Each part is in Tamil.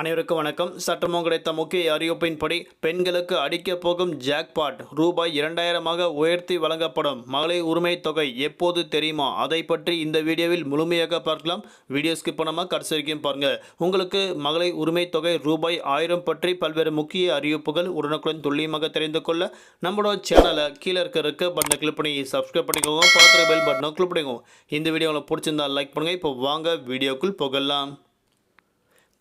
அனைவருக்கும் வணக்கம். சட்டமும் கிடைத்த முக்கிய அறிவிப்பின்படி பெண்களுக்கு அடிக்கப் போகும் ஜாக்பாட் ரூபாய் இரண்டாயிரமாக உயர்த்தி வழங்கப்படும் மகளிர் உரிமை தொகை எப்போது தெரியுமா? அதை பற்றி இந்த வீடியோவில் முழுமையாக பார்க்கலாம். வீடியோ ஸ்கிப் பண்ணாமல் கடைசி வரைக்கும் பாருங்கள் உங்களுக்கு மகளிர் உரிமை தொகை ரூபாய் ஆயிரம் பற்றி பல்வேறு முக்கிய அறிவிப்புகள் உடனுக்குடன் துல்லியமாக தெரிந்து கொள்ள நம்மளோட சேனலை கீழே இருக்க இருக்க பட்டனை கிளிக் பண்ணி சப்ஸ்கிரைப் பண்ணிக்கோங்க. பார்த்துற பெல் பட்டனை கிளிக் பண்ணிக்கோங்க. இந்த வீடியோ உங்களுக்கு பிடிச்சிருந்தா லைக் பண்ணுங்கள் இப்போ வாங்க வீடியோக்குள் போகலாம்.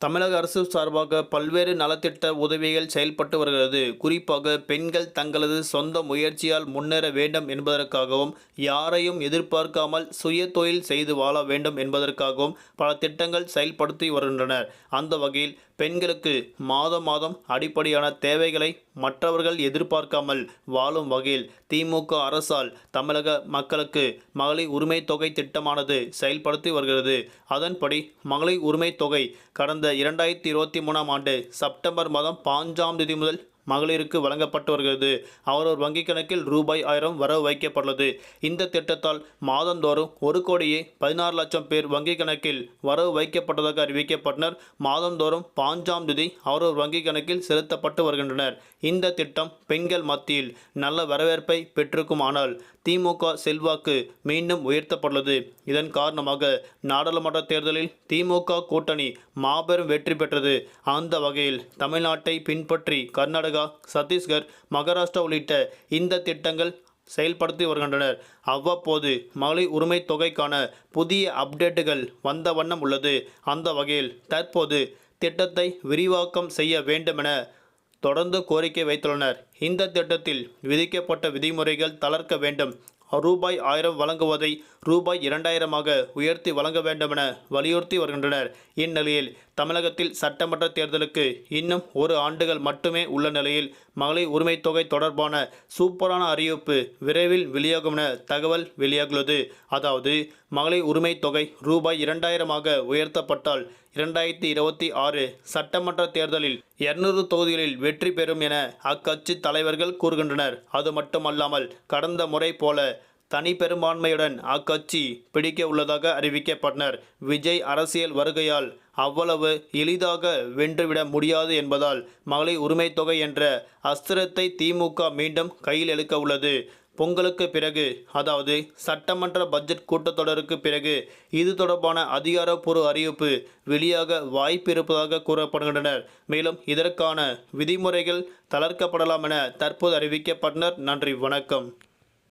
தமிழக அரசு சார்பாக பல்வேறு நலத்திட்ட உதவிகள் செயல்பட்டு வருகிறது. குறிப்பாக பெண்கள் தங்களது சொந்த முயற்சியால் முன்னேற வேண்டும் என்பதற்காகவும் யாரையும் எதிர்பார்க்காமல் சுய தொழில் செய்து வாழ வேண்டும் என்பதற்காகவும் பல திட்டங்கள் செயல்படுத்தி வருகின்றனர் அந்த வகையில் பெண்களுக்கு மாதம் மாதம் அடிப்படையான தேவைகளை மற்றவர்கள் எதிர்பார்க்காமல் வாழும் வகையில் திமுக அரசால் தமிழக மக்களுக்கு மகளிர் உரிமை தொகை திட்டமானது செயல்படுத்தி வருகிறது. அதன்படி மகளிர் உரிமை தொகை கடந்த இரண்டாயிரத்தி இருபத்தி மூணாம் ஆண்டு செப்டம்பர் மாதம் பாஞ்சாம் தேதி முதல் மகளிருக்கு வழங்கப்பட்டு வருகிறது அவரோர் வங்கிக் கணக்கில் ரூபாய் ஆயிரம் வரவு வைக்கப்பட்டுள்ளது. இந்த திட்டத்தால் மாதந்தோறும் ஒரு கோடியே பதினாறு லட்சம் பேர் வங்கிக் கணக்கில் வரவு வைக்கப்பட்டதாக அறிவிக்கப்பட்டனர். மாதந்தோறும் பாஞ்சாம் தேதி அவரோர் வங்கிக் கணக்கில் செலுத்தப்பட்டு வருகின்றனர். இந்த திட்டம் பெண்கள் மத்தியில் நல்ல வரவேற்பை பெற்றிருக்குமானால் திமுக செல்வாக்கு மீண்டும் உயர்த்தப்பட்டுள்ளது. இதன் காரணமாக நாடாளுமன்ற தேர்தலில் திமுக கூட்டணி மாபெரும் வெற்றி பெற்றது. அந்த வகையில் தமிழ்நாட்டை பின்பற்றி கர்நாடக சத்தீஸ்கர் மகாராஷ்டிரா உள்ளிட்ட இந்த திட்டங்கள் செயல்படுத்தி வருகின்றனர். அவ்வப்போது மகளிர் உரிமை தொகைக்கான புதிய அப்டேட்டுகள் வந்த வண்ணம் உள்ளது. அந்த வகையில் தற்போது திட்டத்தை விரிவாக்கம் செய்ய வேண்டுமென தொடர்ந்து கோரிக்கை வைத்துள்ளனர். இந்த திட்டத்தில் விதிக்கப்பட்ட விதிமுறைகள் தளர்க்க வேண்டும். ரூபாய் ஆயிரம் வழங்குவதை ரூபாய் இரண்டாயிரமாக உயர்த்தி வழங்க வேண்டுமென வலியுறுத்தி வருகின்றனர். இந்நிலையில் தமிழகத்தில் சட்டமன்ற தேர்தலுக்கு இன்னும் ஒரு ஆண்டுகள் மட்டுமே உள்ள நிலையில் மகளிர் உரிமை தொகை தொடர்பான சூப்பரான அறிவிப்பு விரைவில் வெளியாகும் என தகவல் வெளியாகுள்ளது அதாவது மகளிர் உரிமை தொகை ரூபாய் இரண்டாயிரமாக உயர்த்தப்பட்டால் இரண்டாயிரத்தி இருபத்தி ஆறு சட்டமன்ற தேர்தலில் இருநூறு தொகுதிகளில் வெற்றி பெறும் என அக்கட்சி தலைவர்கள் கூறுகின்றனர். அது மட்டுமல்லாமல் கடந்த முறை போல தனி பெரும்பான்மையுடன் அக்கட்சி பிடிக்க உள்ளதாக அறிவிக்கப்பட்டனர். விஜய் அரசியல் வருகையால் அவ்வளவு எளிதாக வென்றுவிட முடியாது என்பதால் மகளிர் உரிமை தொகை என்ற அஸ்திரத்தை திமுக மீண்டும் கையில் எடுக்க உள்ளது. பொங்கலுக்கு பிறகு அதாவது சட்டமன்ற பட்ஜெட் கூட்டத்தொடருக்கு பிறகு இது தொடர்பான அதிகாரப்பூர்வ அறிவிப்பு வெளியாக வாய்ப்பு இருப்பதாக கூறப்படுகின்றனர். மேலும் இதற்கான விதிமுறைகள் தளர்க்கப்படலாம் என தற்போது அறிவிக்கப்பட்டனர். நன்றி வணக்கம்.